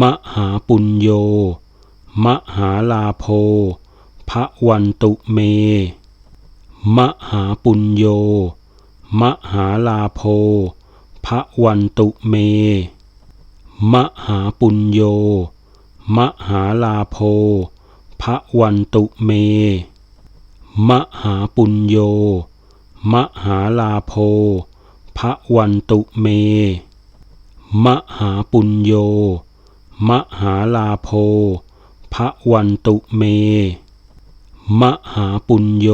มหาปุญโย มหาลาโภพระวันตุเม มหาปุญโย มหาลาโภพระวันตุเม มหาปุญโย มหาลาโภพระวันตุเม มหาปุญโย มหาลาโภพระวันตุเม มหาปุญโย มหาลาโภพระวันตุเม มหาปุญโย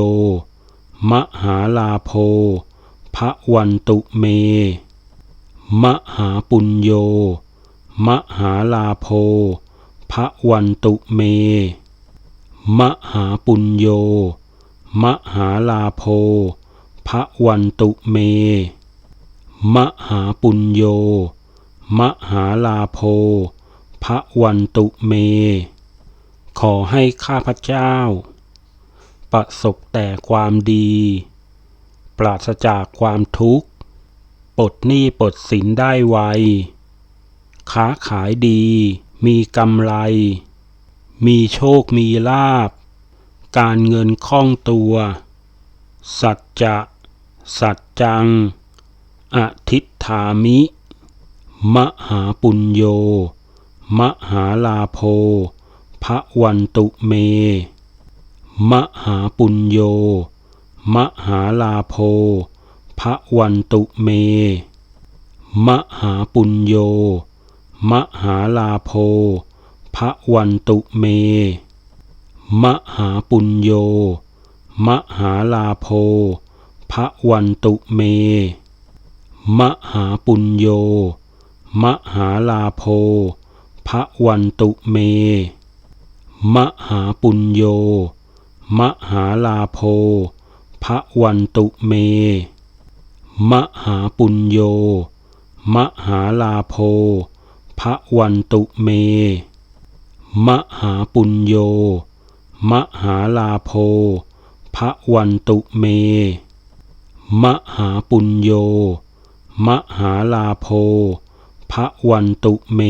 มหาลาโภพระวันตุเม มหาปุญโย มหาลาโภพระวันตุเม มหาปุญโย มหาลาโภพระวันตุเม มหาปุญโย มหาลาโภ พระวันตุเม ขอให้ข้าพเจ้า ประสบแต่ความดี ปราศจากความทุกข์ ปลดหนี้ปลดสินได้ไว ค้าขายดี มีกำไร มีโชคมีลาบ การเงินคล่องตัว สัจจะ สัจจัง อธิษฐามิ มหาปุญโย มหาลาโภพระวันตุเม มหาปุญโย มหาลาโภพระวันตุเม มหาปุญโย มหาลาโภพระวันตุเม มหาปุญโย มหาลาโภพระวันตุเม มหาปุญโย มหาลาโภ พระวันตุเม มหาปุญโย มหาลาโภพระวันตุเม มหาปุญโย มหาลาโภพระวันตุเม มหาปุญโย มหาลาโภพระวันตุเม มหาปุญโย มหาลาโภพระวันตุเม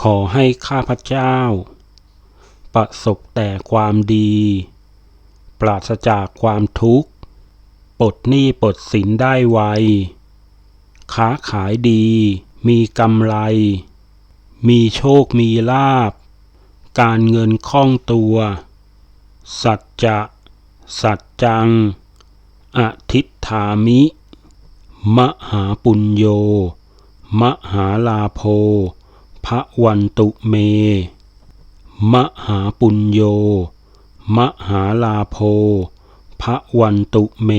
ขอให้ข้าพเจ้า ประสบแต่ความดี ปราศจากความทุกข์ปลดหนี้ปลดสินได้ไว ค้าขายดี มีกำไร มีโชคมีลาบ การเงินคล่องตัว สัจจะ สัจจัง อธิษฐามิ มหาปุญโย มหาลาโภ พระวันตุเม มหาปุญโย มหาลาโภพระวันตุเม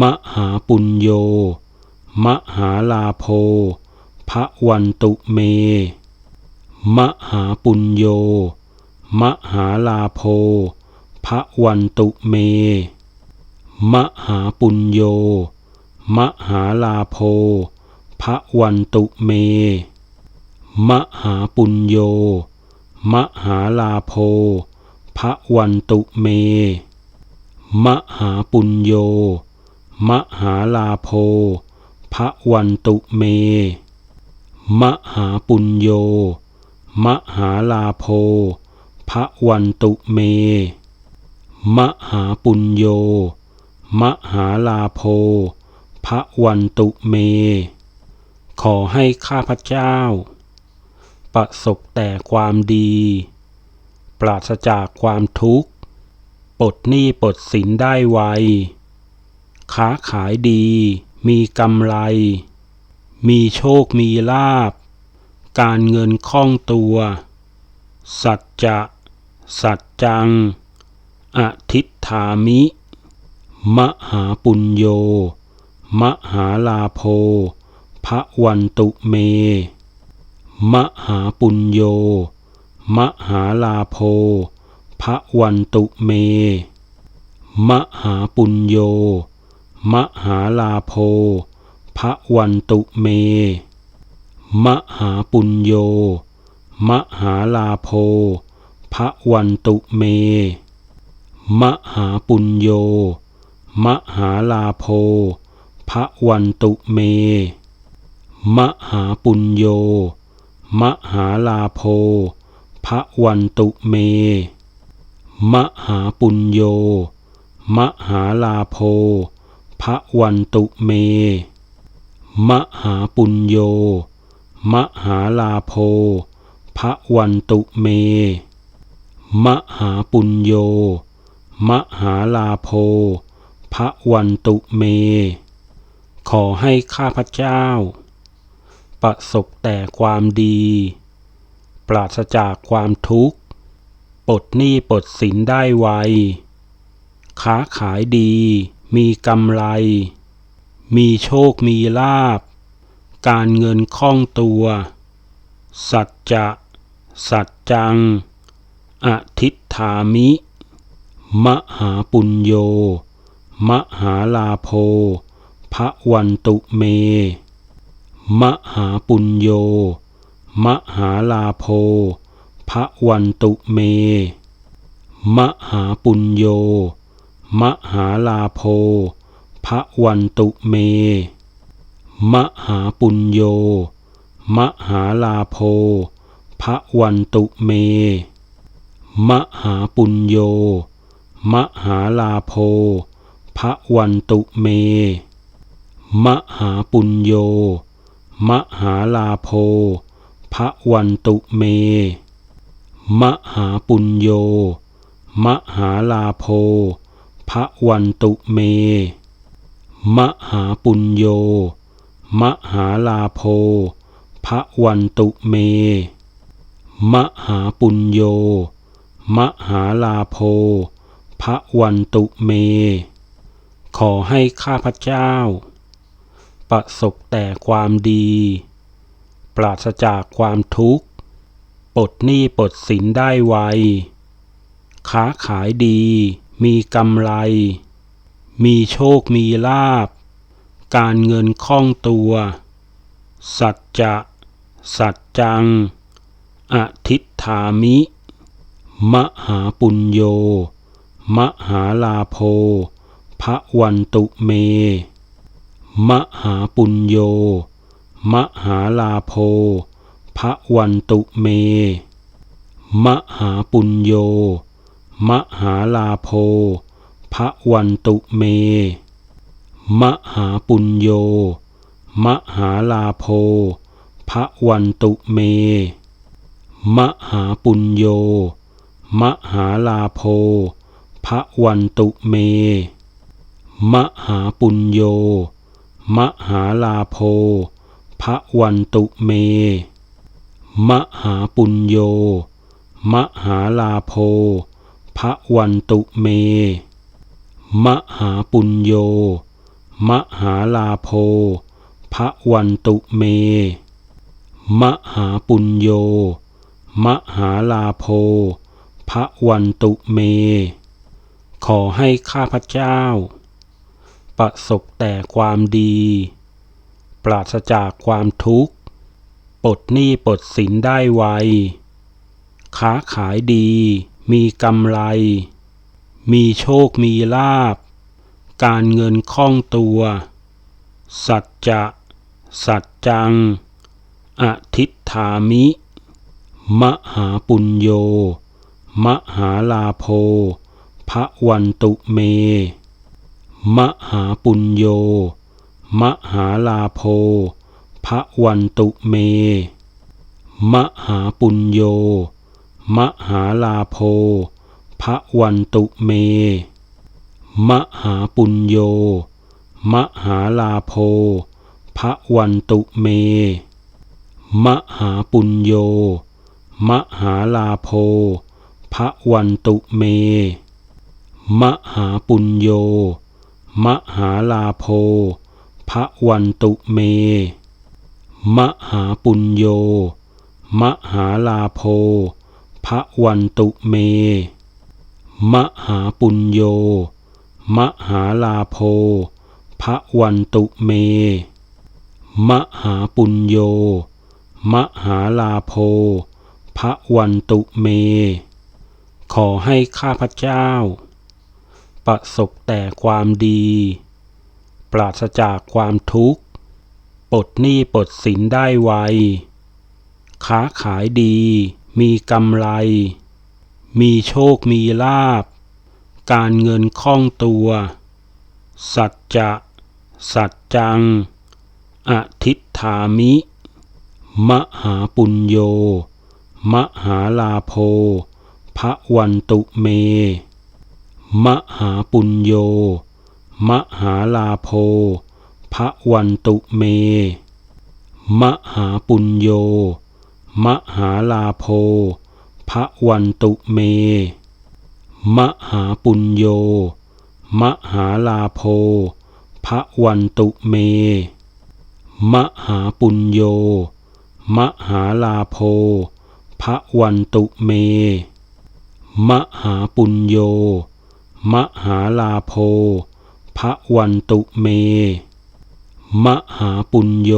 มหาปุญโย มหาลาโภพระวันตุเม มหาปุญโย มหาลาโภพระวันตุเม มหาปุญโย มหาลาโภพระวันตุเม มหาปุญโย มหาลาโภพระวันตุเม มหาปุญโย มหาลาโภพระวันตุเม มหาปุญโย มหาลาโภพระวันตุเม มหาปุญโย มหาลาโภพระวันตุเม ขอให้ข้าพเจ้า ประสบแต่ความดี ปราศจากความทุกข์ปลดหนี้ปลดสินได้ไว ค้าขายดี มีกำไร มีโชคมีลาบ การเงินคล่องตัว สัจจะ สัจจัง อธิษฐามิ มหาปุญโย มหาลาโภพระวันตุเม มหาปุญโย มหาลาโภพระวันตุเม มหาปุญโย มหาลาโภพระวันตุเม มหาปุญโย มหาลาโภพระวันตุเม มหาปุญโย มหาลาโภพระวันตุเม มหาปุญโย มหาลาโภพระวันตุเม มหาปุญโย มหาลาโภพระวันตุเม มหาปุญโย มหาลาโภพระวันตุเม มหาปุญโย มหาลาโภพระวันตุเม ขอให้ข้าพเจ้า ประสบแต่ความดี ปราศจากความทุกข์ปลดหนี้ปลดสินได้ไว ค้าขายดี มีกำไร มีโชคมีลาบ การเงินคล่องตัว สัจจะ สัจจังอทิฐามิ มหาปุญโย มหาลาโภพระวันตุเม มหาปุญโย มหาลาโภพระวันตุเม มหาปุญโย มหาลาโภพระวันตุเม มหาปุญโย มหาลาโภพระวันตุเม มหาปุญโย มหาลาโภพระวันตุเม มหาปุญโย มหาลาโภพระวันตุเม มหาปุญโย มหาลาโภพระวันตุเม มหาปุญโย มหาลาโภพระวันตุเม มหาปุญโย มหาลาโภพระวันตุเม ขอให้ข้าพเจ้า ประสบแต่ความดี ปราศจากความทุกข์ปลดหนี้ปลดสินได้ไว ค้าขายดี มีกำไร มีโชคมีลาบ การเงินคล่องตัว สัจจะ สัจจังอทิฏฐามิ มหาปุญโย มหาลาโภพระวันตุเม มหาปุญโย มหาลาโภพระวันตุเม มหาปุญโย มหาลาโภพระวันตุเม มหาปุญโย มหาลาโภพระวันตุเม มหาปุญโย มหาลาโภพระวันตุเม มหาปุญโย มหาลาโภพระวันตุเม มหาปุญโย มหาลาโภพระวันตุเม มหาปุญโย มหาลาโภพระวันตุเม มหาปุญโย มหาลาโภพระวันตุเม ขอให้ข้าพเจ้า ประสบแต่ความดี ปราศจากความทุกข์ปลดหนี้ปลดสินได้ไว ค้าขายดี มีกำไร มีโชคมีลาบ การเงินคล่องตัว สัจจะ สัจจังอทิฐามิ มหาปุญโย มหาลาโภพระวันตุเม มหาปุญโย มหาลาโภพระวันตุเม มหาปุญโย มหาลาโภพระวันตุเม มหาปุญโย มหาลาโภพระวันตุเม มหาปุญโย มหาลาโภพระวันตุเม มหาปุญโย มหาลาโภพระวันตุเม มหาปุญโย มหาลาโภพระวันตุเม มหาปุญโย มหาลาโภพระวันตุเม มหาปุญโย มหาลาโภพระวันตุเม ขอให้ข้าพเจ้า ประสบแต่ความดี ปราศจากความทุกข์ปลดหนี้ปลดสินได้ไว ค้าขายดี มีกำไร มีโชคมีลาบ การเงินคล่องตัว สัจจะ สัจจังอทิฐามิ มหาปุญโย มหาลาโภพระวันตุเม มหาปุญโย มหาลาโภพระวันตุเม มหาปุญโย มหาลาโภพระวันตุเม มหาปุญโย มหาลาโภพระวันตุเม มหาปุญโย มหาลาโภพระวันตุเม มหาปุญโย มหาลาโภพระวันตุเม มหาปุญโย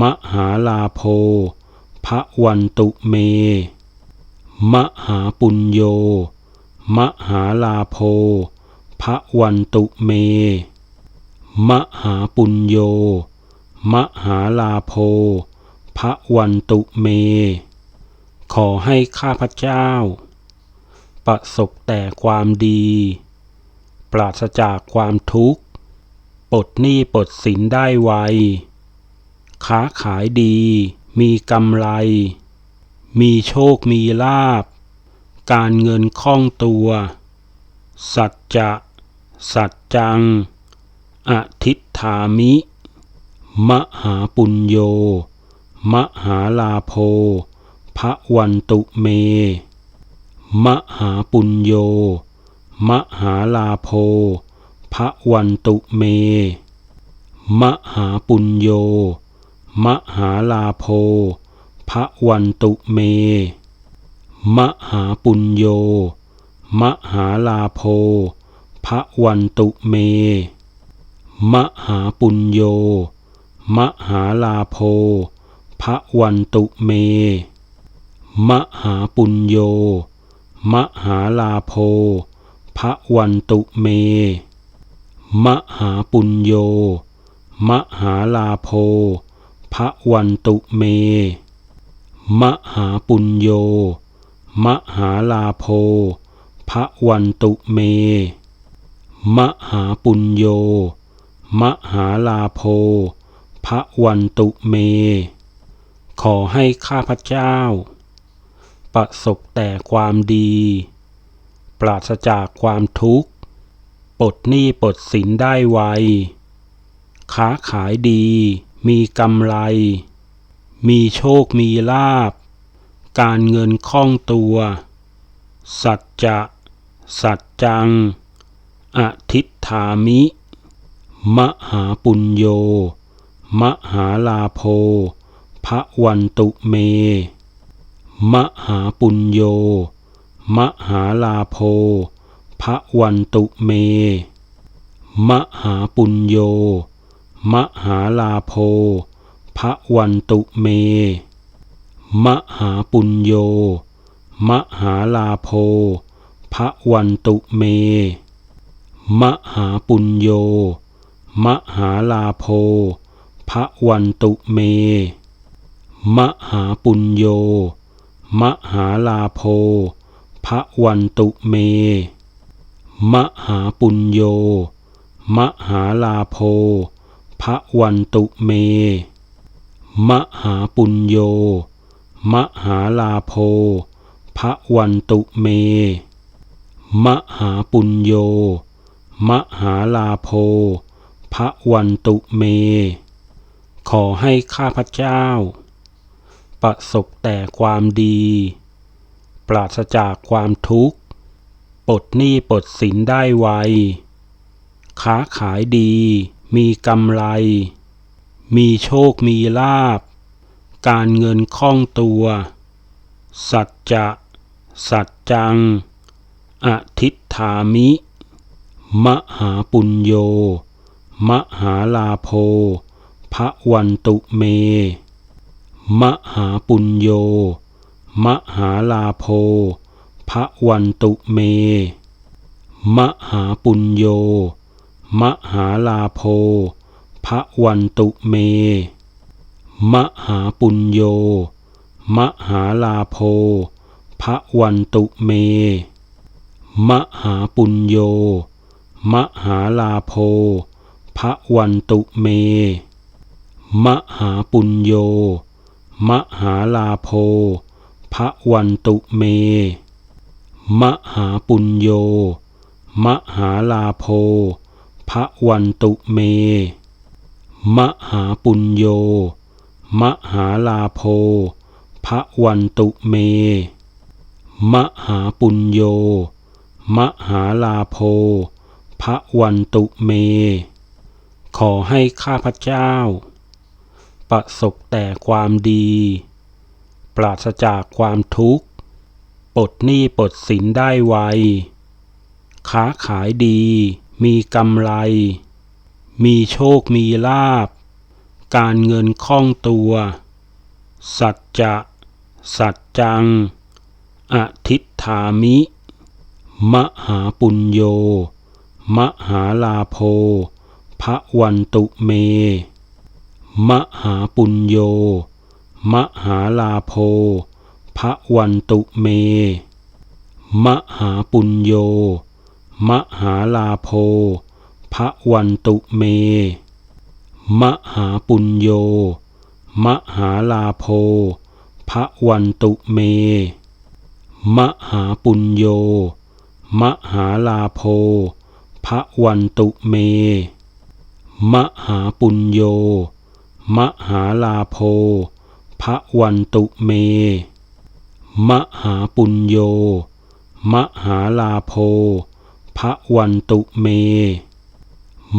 มหาลาโภพระวันตุเม มหาปุญโย มหาลาโภพระวันตุเม มหาปุญโย มหาลาโภพระวันตุเม ขอให้ข้าพเจ้า ประสบแต่ความดี ปราศจากความทุกข์ปลดหนี้ปลดสินได้ไว ค้าขายดี มีกำไร มีโชคมีลาบ การเงินคล่องตัว สัจจะ สัจจังอทิฏฐามิ มหาปุญโย มหาลาโภพระวันตุเม มหาปุญโย มหาลาโภพระวันตุเม มหาปุญโย มหาลาโภพระวันตุเม มหาปุญโย มหาลาโภพระวันตุเม มหาปุญโย มหาลาโภพระวันตุเม มหาปุญโย มหาลาโภพระวันตุเม มหาปุญโย มหาลาโภพระวันตุเม มหาปุญโย มหาลาโภพระวันตุเม มหาปุญโย มหาลาโภพระวันตุเม ขอให้ข้าพเจ้า ประสบแต่ความดี ปราศจากความทุกข์ปลดหนี้ปลดสินได้ไว ค้าขายดี มีกำไร มีโชคมีลาบ การเงินคล่องตัว สัจจะ สัจจังอทิฐามิ มหาปุญโย มหาลาโภพระวันตุเม มหาปุญโย มหาลาโภพระวันตุเม มหาปุญโย มหาลาโภพระวันตุเม มหาปุญโย มหาลาโภพระวันตุเม มหาปุญโย มหาลาโภพระวันตุเม มหาปุญโย มหาลาโภพระวันตุเม มหาปุญโย มหาลาโภพระวันตุเม มหาปุญโย มหาลาโภพระวันตุเม มหาปุญโย มหาลาโภพระวันตุเม ขอให้ข้าพเจ้า ประสบแต่ความดี ปราศจากความทุกข์ปลดหนี้ปลดสินได้ไว ค้าขายดี มีกำไร มีโชคมีลาบ การเงินคล่องตัว สัจจะ สัจจังอทิฏฐามิ มหาปุญโย มหาลาโภพระวันตุเม มหาปุญโย มหาลาโภพระวันตุเม มหาปุญโย มหาลาโภพระวันตุเม มหาปุญโย มหาลาโภพระวันตุเม มหาปุญโย มหาลาโภพระวันตุเม มหาปุญโย มหาลาโภพระวันตุเม มหาปุญโย มหาลาโภพระวันตุเม มหาปุญโย มหาลาโภพระวันตุเม มหาปุญโย มหาลาโภพระวันตุเม ขอให้ข้าพเจ้า ประสบแต่ความดี ปราศจากความทุกข์ปลดหนี้ปลดสินได้ไว ค้าขายดี มีกำไร มีโชคมีลาภการเงินคล่องตัว สัจจะ สัจจังอทิฏฐามิ มหาปุญโย มหาลาโภพระวันตุเม มหาปุญโย มหาลาโภพระวันตุเม มหาปุญโย มหาลาโภพระวันตุเม มหาปุญโย มหาลาโภพระวันตุเม มหาปุญโย มหาลาโภพระวันตุเม มหาปุญโย มหาลาโภพระวันตุเม มหาปุญโย มหาลาโภพระวันตุเม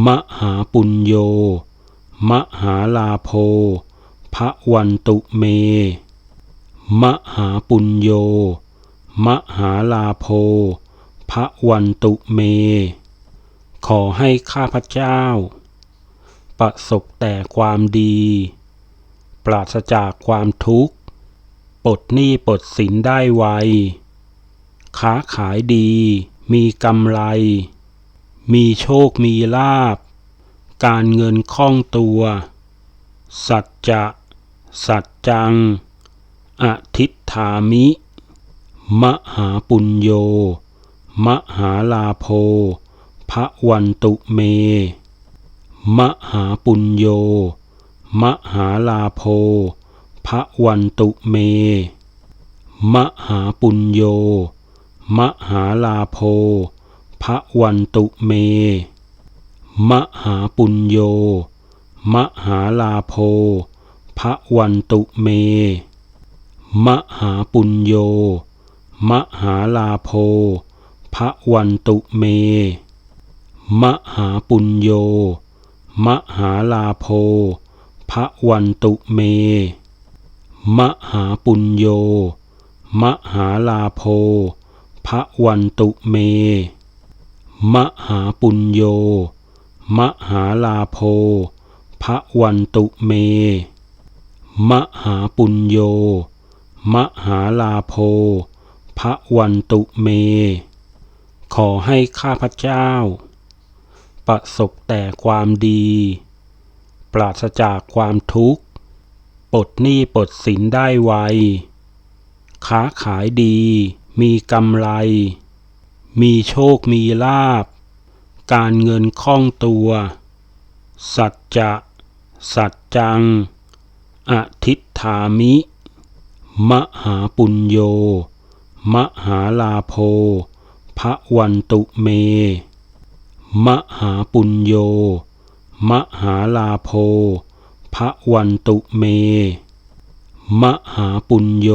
มหาปุญโย มหาลาโภพระวันตุเม มหาปุญโย มหาลาโภพระวันตุเม ขอให้ข้าพเจ้า ประสบแต่ความดี ปราศจากความทุกข์ปลดหนี้ปลดสินได้ไว ค้าขายดี มีกำไร มีโชคมีลาภการเงินคล่องตัว สัจจะ สัจจังอทิฐามิ มหาปุญโย มหาลาโภพระวันตุเม มหาปุญโย มหาลาโภพระวันตุเม มหาปุญโย มหาลาโภพระวันตุเม มหาปุญโย มหาลาโภพระวันตุเม มหาปุญโย มหาลาโภพระวันตุเม มหาปุญโย มหาลาโภพระวันตุเม มหาปุญโย มหาลาโภพระวันตุเม มหาปุญโย มหาลาโภพระวันตุเม มหาปุญโย มหาลาโภพระวันตุเม ขอให้ข้าพเจ้า ประสบแต่ความดี ปราศจากความทุกข์ปลดหนี้ปลดสินได้ไว ค้าขายดี มีกำไร มีโชคมีลาภการเงินคล่องตัว สัจจะ สัจจังอทิฏฐามิ มหาปุญโย มหาลาโภพระวันตุเม มหาปุญโย มหาลาโภพระวันตุเม มหาปุญโย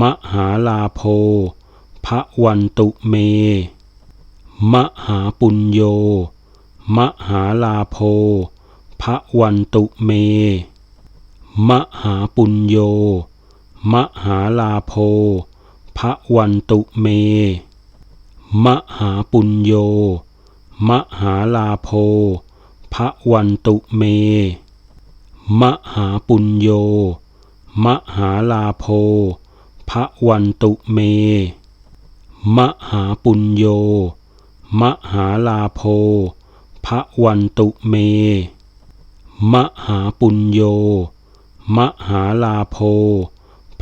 มหาลาโภพระวันตุเม มหาปุญโย มหาลาโภพระวันตุเม มหาปุญโย มหาลาโภพระวันตุเม มหาปุญโย มหาลาโภพระวันตุเม มหาปุญโย มหาลาโภพระวันตุเม มหาปุญโย มหาลาโภพระวันตุเม มหาปุญโย มหาลาโภ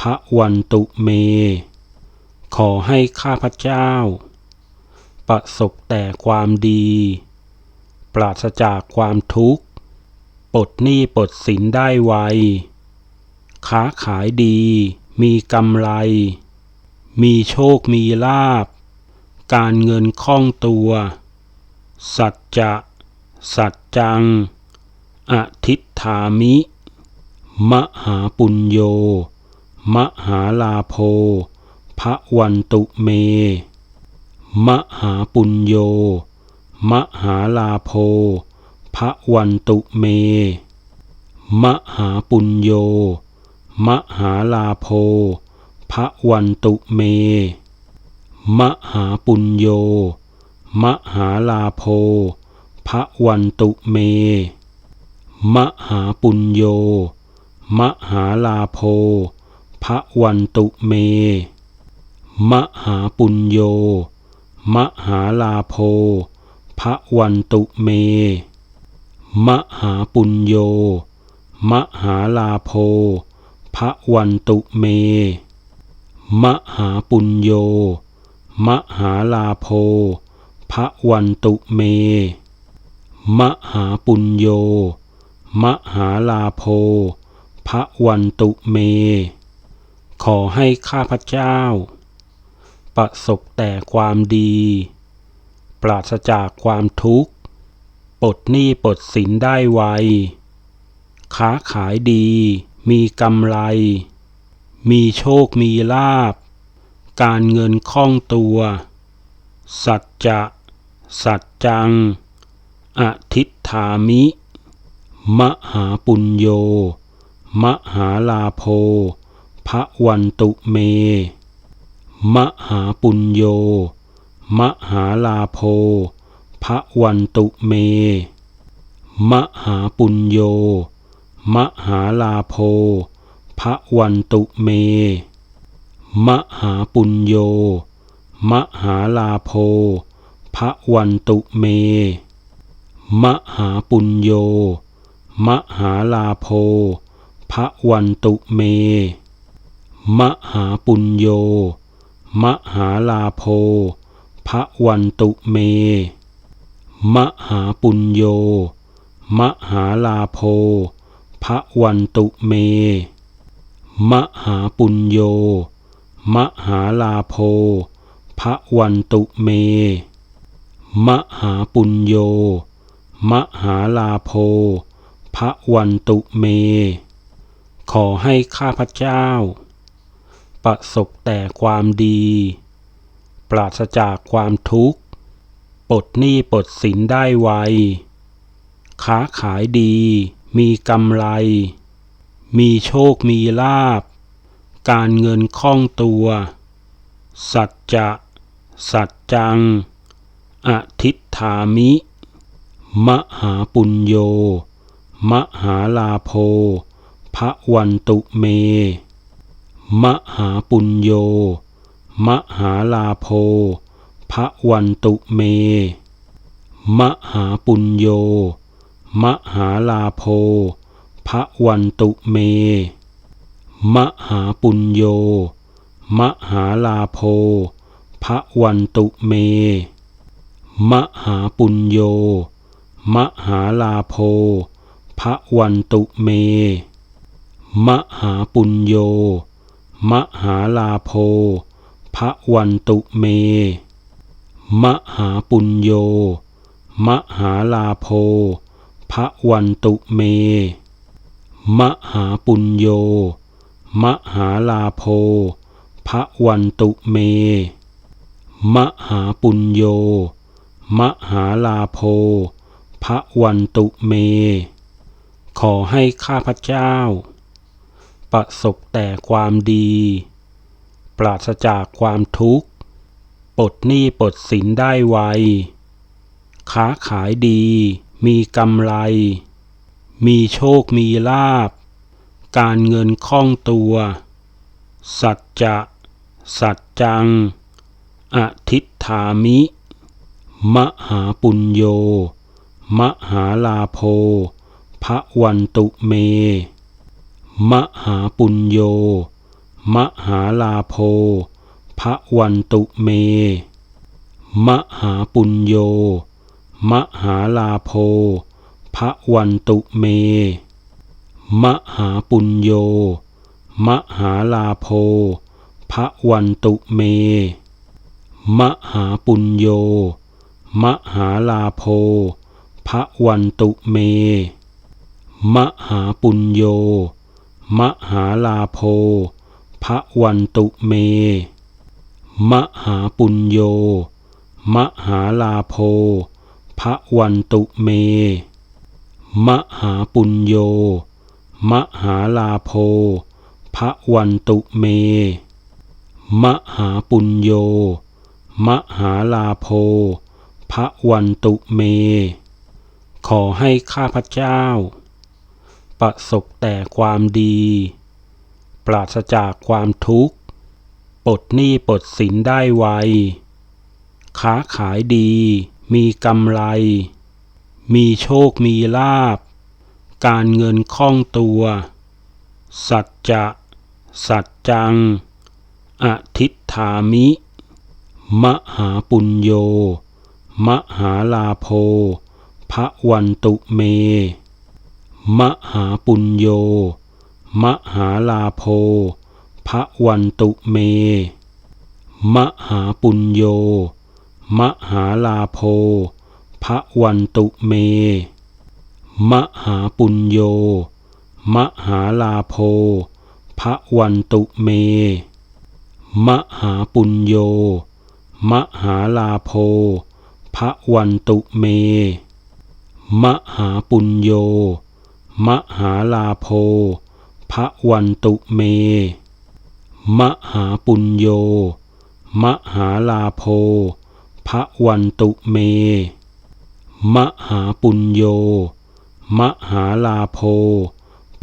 พระวันตุเม ขอให้ข้าพเจ้า ประสบแต่ความดี ปราศจากความทุกข์ปลดหนี้ปลดสินได้ไว ค้าขายดี มีกำไร มีโชคมีลาบ การเงินคล่องตัว สัจจะ สัจจังอทิฐามิ มหาปุญโย มหาลาโภพระวันตุเม มหาปุญโย มหาลาโภพระวันตุเม มหาปุญโย มหาลาโภพระวันตุเม มหาปุญโย มหาลาโภพระวันตุเม มหาปุญโย มหาลาโภพระวันตุเม มหาปุญโย มหาลาโภพระวันตุเม มหาปุญโย มหาลาโภพระวันตุเม มหาปุญโย มหาลาโภพระวันตุเม มหาปุญโย มหาลาโภพระวันตุเม ขอให้ข้าพเจ้า ประสบแต่ความดี ปราศจากความทุกข์ปลดหนี้ปลดสินได้ไว ค้าขายดี มีกำไร มีโชคมีลาบ การเงินคล่องตัว สัจจะ สัจจังอทิฏฐามิ มหาปุญโย มหาลาโภพระวันตุเม มหาปุญโย มหาลาโภพระวันตุเม มหาปุญโย มหาลาโภพระวันตุเม มหาปุญโย มหาลาโภพระวันตุเม มหาปุญโย มหาลาโภพระวันตุเม มหาปุญโย มหาลาโภพระวันตุเม มหาปุญโย มหาลาโภพระวันตุเม มหาปุญโย มหาลาโภพระวันตุเม มหาปุญโย มหาลาโภพระวันตุเม ขอให้ข้าพเจ้า ประสบแต่ความดี ปราศจากความทุกข์ปลดหนี้ปลดสินได้ไว ค้าขายดี มีกำไร มีโชคมีลาบ การเงินคล่องตัว สัจจะ สัจจังอทิฐามิ มหาปุญโย มหาลาโภพระวันตุเม มหาปุญโย มหาลาโภพระวันตุเม มหาปุญโย มหาลาโภพระวันตุเม มหาปุญโย มหาลาโภพระวันตุเม มหาปุญโย มหาลาโภพระวันตุเม มหาปุญโย มหาลาโภพระวันตุเม มหาปุญโย มหาลาโภพระวันตุเม มหาปุญโย มหาลาโภพระวันตุเม มหาปุญโย มหาลาโภพระวันตุเม ขอให้ข้าพเจ้า ประสบแต่ความดี ปราศจากความทุกข์ปลดหนี้ปลดสินได้ไว ค้าขายดี มีกำไร มีโชคมีลาบ การเงินคล่องตัว สัจจะ สัจจังอทิฐามิ มหาปุญโย มหาลาโภพระวันตุเม มหาปุญโย มหาลาโภพระวันตุเม มหาปุญโย มหาลาโภพระวันตุเม มหาปุญโย มหาลาโภพระวันตุเม มหาปุญโย มหาลาโภพระวันตุเม มหาปุญโย มหาลาโภพระวันตุเม มหาปุญโย มหาลาโภพระวันตุเม มหาปุญโย มหาลาโภพระวันตุเม มหาปุญโย มหาลาโภพระวันตุเม ขอให้ข้าพเจ้า ประสบแต่ความดี ปราศจากความทุกข์ปลดหนี้ปลดสินได้ไว ค้าขายดี มีกำไร มีโชคมีลาบ การเงินคล่องตัว สัจจะ สัจจังอทิฏฐามิ มหาปุญโย มหาลาโภพระวันตุเม มหาปุญโย มหาลาโภพระวันตุเม มหาปุญโย มหาลาโภพระวันตุเม มหาปุญโย มหาลาโภพระวันตุเม มหาปุญโย มหาลาโภพระวันตุเม มหาปุญโย มหาลาโภพระวันตุเม มหาปุญโย มหาลาโภพระวันตุเม มหาปุญโย มหาลาโภ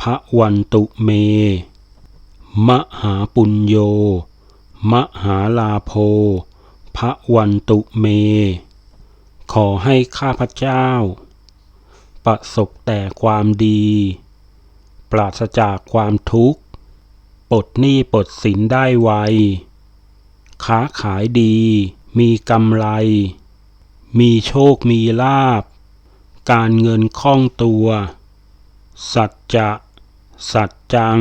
พระวันตุเม มหาปุญโย มหาลาโภพระวันตุเม ขอให้ข้าพเจ้า ประสบแต่ความดี ปราศจากความทุกข์ปลดหนี้ปลดสินได้ไว ค้าขายดี มีกำไร มีโชคมีลาบ การเงินคล่องตัว สัจจะ สัจจัง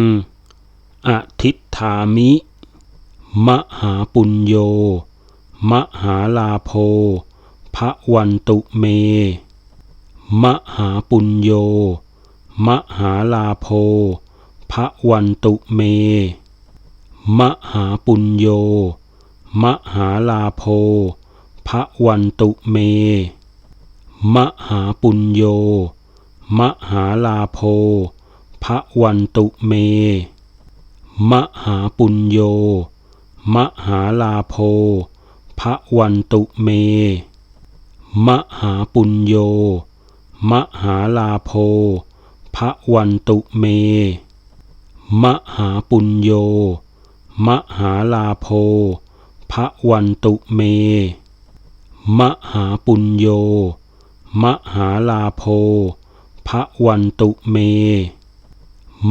อทิฐามิ มหาปุญโย มหาลาโภพระวันตุเม มหาปุญโย มหาลาโภพระวันตุเม มหาปุญโย มหาลาโภพระวันตุเม มหาปุญโย มหาลาโภพระวันตุเม มหาปุญโย มหาลาโภพระวันตุเม มหาปุญโย มหาลาโภพระวันตุเม มหาปุญโย มหาลาโภพระวันตุเม มหาปุญโย มหาลาโภพระวันตุเม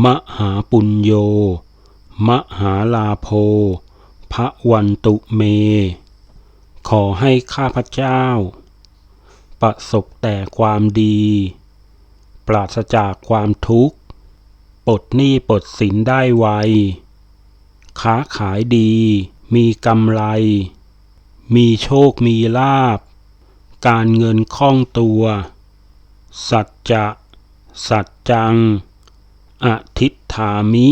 มหาปุญโย มหาลาโภพระวันตุเม ขอให้ข้าพเจ้า ประสบแต่ความดี ปราศจากความทุกข์ปลดหนี้ปลดสินได้ไว ค้าขายดี มีกำไร มีโชคมีลาบ การเงินคล่องตัว สัจจะ สัจจังอทิฏฐามิ